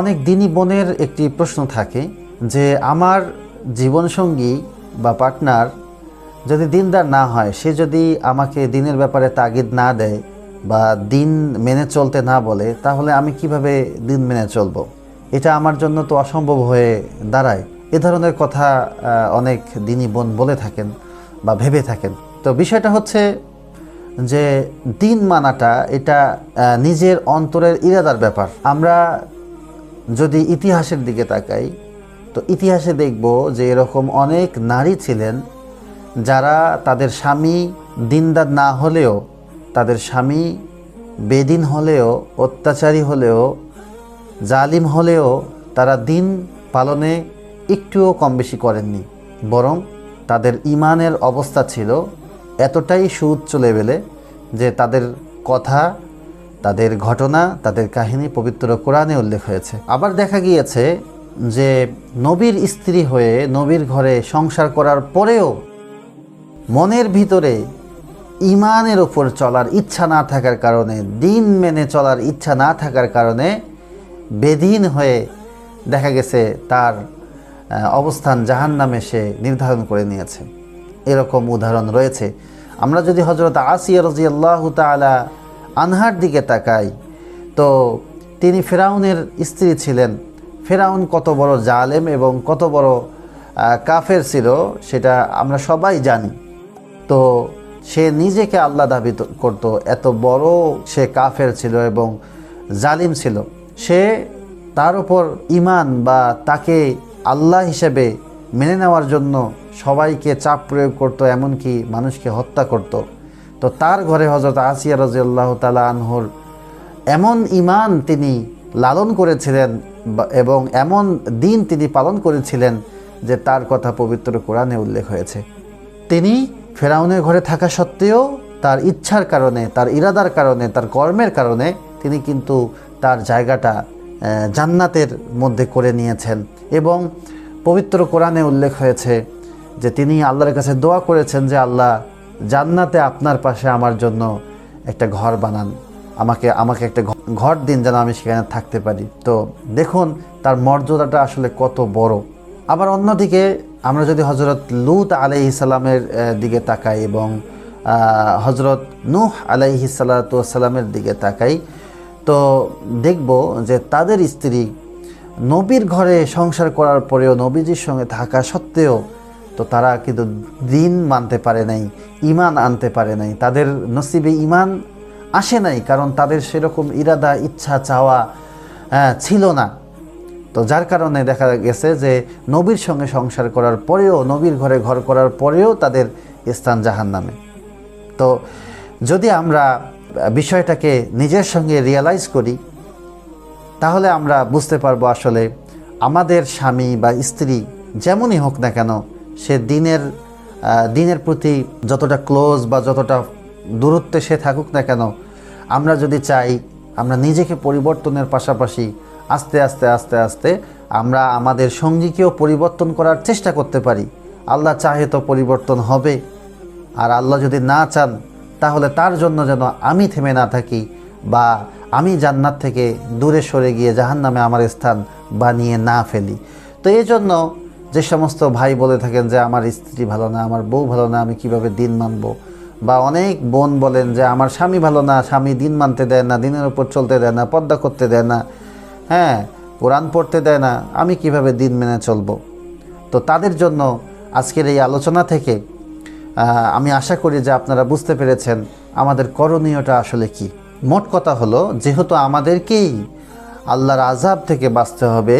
অনেক দিনই বোনের একটি প্রশ্ন থাকে যে আমার জীবনসঙ্গী বা পার্টনার যদি দিনদার না হয়, সে যদি আমাকে দিনের ব্যাপারে তাগিদ না দেয় বা দিন মেনে চলতে না বলে, তাহলে আমি কীভাবে দিন মেনে চলবো? এটা আমার জন্য তো অসম্ভব হয়ে দাঁড়ায়। এ ধরনের কথা অনেক দিনই বোন বলে থাকেন বা ভেবে থাকেন। তো বিষয়টা হচ্ছে যে দিন মানাটা এটা নিজের অন্তরের ইরাদার ব্যাপার। আমরা যদি ইতিহাসের দিকে তাকাই, তো ইতিহাসে দেখব যে এরকম অনেক নারী ছিলেন যারা তাদের স্বামী দিনদার না হলেও, তাদের স্বামী বেদিন হলেও, অত্যাচারী হলেও, জালিম হলেও তারা দিন পালনে একটুও কম বেশি করেননি। বরং তাদের ইমানের অবস্থা ছিল এতটাই সুউচ্চ লেভেলে যে তাদের কথা তাদের ঘটনা, তাদের কাহিনী পবিত্র কোরআনে উল্লেখ হয়েছে। আবার দেখা গিয়েছে যে নবীর স্ত্রী হয়ে নবীর ঘরে সংসার করার পরেও মনের ভিতরে ইমানের ওপর চলার ইচ্ছা না থাকার কারণে, দিন মেনে চলার ইচ্ছা না থাকার কারণে বেদিন হয়ে দেখা গেছে তার অবস্থান জাহান নামে সে নির্ধারণ করে নিয়েছে। এরকম উদাহরণ রয়েছে। আমরা যদি হজরত আসিয়া রাজিয়াল্লাহ তালা আনহার দিকে তাকাই। তো তিনি ফেরাউনের স্ত্রী ছিলেন। ফেরাউন কত বড় জালেম এবং কত বড় কাফের ছিল সেটা আমরা সবাই জানি। তো সে নিজেকে আল্লাহ দাবি করতো, এত বড় সে কাফের ছিল এবং জালিম ছিল। সে তার উপর ইমান বা তাকে আল্লাহ হিসেবে মেনে নেওয়ার জন্য সবাইকে চাপ প্রয়োগ করতো, এমনকি মানুষকে হত্যা করত। তো তার ঘরে হজরত আসিয়া রাজিয়াল্লাহ তালা আনহুর এমন ইমান তিনি লালন করেছিলেন এবং এমন দিন তিনি পালন করেছিলেন যে তার কথা পবিত্র কোরআনে উল্লেখ হয়েছে। তিনি ফেরাউনের ঘরে থাকা সত্ত্বেও তার ইচ্ছার কারণে, তার ইরাদার কারণে, তার কর্মের কারণে তিনি কিন্তু তার জায়গাটা জান্নাতের মধ্যে করে নিয়েছেন। এবং পবিত্র কোরআনে উল্লেখ হয়েছে যে তিনি আল্লাহর কাছে দোয়া করেছেন যে আল্লাহ জান্নাতে আপনার পাশে আমার জন্য একটা ঘর বানান। আমাকে আমাকে একটা ঘর দিন যেন আমি সেখানে থাকতে পারি। তো দেখুন, তার মর্যাদাটা আসলে কত বড়। আবার অন্যদিকে আমরা যদি হজরত লুত আলাইহি সালামের দিকে তাকাই এবং হজরত নূহ আলাইহি সালাতামের দিকে তাকাই, তো দেখব যে তাদের স্ত্রী নবীর ঘরে সংসার করার পরেও নবীজির সঙ্গে থাকা সত্ত্বেও তো তারা কিন্তু দিন মানতে পারে নাই। ইমান আনতে পারে নাই, তাদের নসিবে ইমান আসে নাই, কারণ তাদের সেরকম ইরাদা, ইচ্ছা, চাওয়া ছিল না। তো যার কারণে দেখা গেছে যে নবীর সঙ্গে সংসার করার পরেও, নবীর ঘরে ঘর করার পরেও তাদের স্থান জাহান নামে তো যদি আমরা বিষয়টাকে নিজের সঙ্গে রিয়ালাইজ করি, তাহলে আমরা বুঝতে পারব আসলে আমাদের স্বামী বা স্ত্রী যেমনই হোক না কেন, সে দিনের দিনের প্রতি যতটা ক্লোজ বা যতটা দূরত্বে সে থাকুক না কেন, আমরা যদি চাই আমরা নিজেকে পরিবর্তনের পাশাপাশি আস্তে আস্তে আস্তে আস্তে আমরা আমাদের সঙ্গীকেও পরিবর্তন করার চেষ্টা করতে পারি। আল্লাহ চাহে তো পরিবর্তন হবে। আর আল্লাহ যদি না চান, তাহলে তার জন্য যেন আমি থেমে না থাকি বা আমি জান্নাত থেকে দূরে সরে গিয়ে জাহান্নামে আমার স্থান বানিয়ে না ফেলি। তো এই জন্য যে সমস্ত ভাই বলে থাকেন যে আমার স্ত্রী ভালো না, আমার বউ ভালো না, আমি কীভাবে দিন মানবো? বা অনেক বোন বলেন যে আমার স্বামী ভালো না, স্বামী দিন মানতে দেয় না, দিনের উপর চলতে দেয় না, পর্দা করতে দেয় না। হ্যাঁ কোরআন পড়তে দেয় না, আমি কীভাবে দিন মেনে চলবো? তো তাদের জন্য আজকের এই আলোচনা থেকে আমি আশা করি যে আপনারা বুঝতে পেরেছেন আমাদের করণীয়টা আসলে কি। মোট কথা হলো, যেহেতু আমাদেরকেই আল্লাহর আজাব থেকে বাঁচতে হবে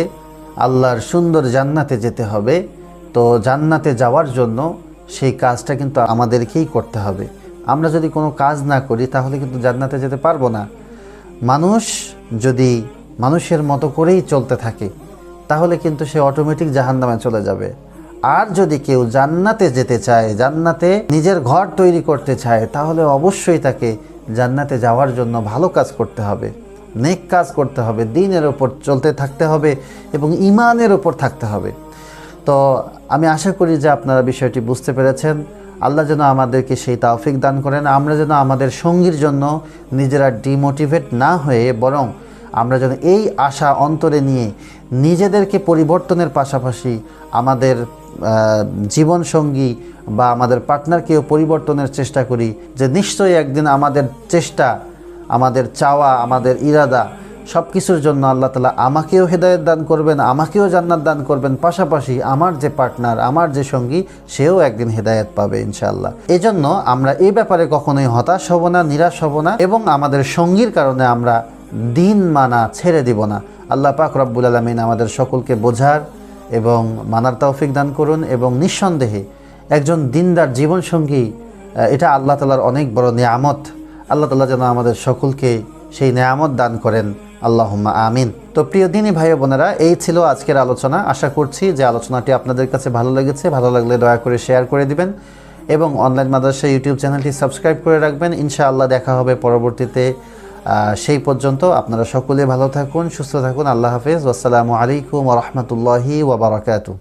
আল্লাহর সুন্দর জান্নাতে যেতে হবে। তো জান্নাতে যাওয়ার জন্য সেই কাজটা কিন্তু আমাদেরকেই করতে হবে। আমরা যদি কোনো কাজ না করি, তাহলে কিন্তু জান্নাতে যেতে পারব না। মানুষ যদি মানুষের মতো করেই চলতে থাকে, তাহলে কিন্তু সে অটোমেটিক জাহান্নামে চলে যাবে। আর যদি কেউ জান্নাতে যেতে চায়, জান্নাতে নিজের ঘর তৈরি করতে চায়, তাহলে অবশ্যই তাকে জান্নাতে যাওয়ার জন্য ভালো কাজ করতে হবে। নেক কাজ করতে হবে, দিনের ওপর চলতে থাকতে হবে এবং ইমানের ওপর থাকতে হবে। তো আমি আশা করি যে আপনারা বিষয়টি বুঝতে পেরেছেন। আল্লাহ যেন আমাদেরকে সেই তাওফিক দান করেন। আমরা যেন আমাদের সঙ্গীর জন্য নিজেরা ডিমোটিভেট না হয়ে বরং আমরা যেন এই আশা অন্তরে নিয়ে নিজেদেরকে পরিবর্তনের পাশাপাশি আমাদের জীবনসঙ্গী বা আমাদের পার্টনারকেও পরিবর্তনের চেষ্টা করি। যে নিশ্চয়ই একদিন আমাদের চেষ্টা আমাদের চাওয়া, আমাদের ইরাদা সব কিছুর জন্য আল্লাহ তালা আমাকেও হেদায়ত দান করবেন, আমাকেও জান্নাত দান করবেন। পাশাপাশি আমার যে পার্টনার, আমার যে সঙ্গী, সেও একদিন হেদায়ত পাবে ইনশাআল্লাহ। এই জন্য আমরা এই ব্যাপারে কখনোই হতাশ হব না, নিরাশ হব না এবং আমাদের সঙ্গীর কারণে আমরা দিন মানা ছেড়ে দিব না। আল্লাহ পাক রব্বুল আলমিন আমাদের সকলকে বোঝার এবং মানার তৌফিক দান করুন এবং নিঃসন্দেহে একজন দিনদার জীবনসঙ্গী এটা আল্লাহ তালার অনেক বড় নিয়ামত। আল্লাহ তালা যেন আমাদের সকলকে সেই নেয়ামত দান করেন। আল্লাহুম্মা আমিন। তো প্রিয় দিনই ভাই বোনেরা, এই ছিল আজকের আলোচনা। আশা করছি যে আলোচনাটি আপনাদের কাছে ভালো লেগেছে। ভালো লাগলে দয়া করে শেয়ার করে দিবেন এবং অনলাইন মাদ্রাসা ইউটিউব চ্যানেলটি সাবস্ক্রাইব করে রাখবেন। ইনশাআল্লাহ দেখা হবে পরবর্তীতে। সেই পর্যন্ত আপনারা সকলে ভালো থাকুন, সুস্থ থাকুন। আল্লাহ হাফেজ। আসসালামু আলাইকুম রহমতুল্লাহি ওবরাকাতু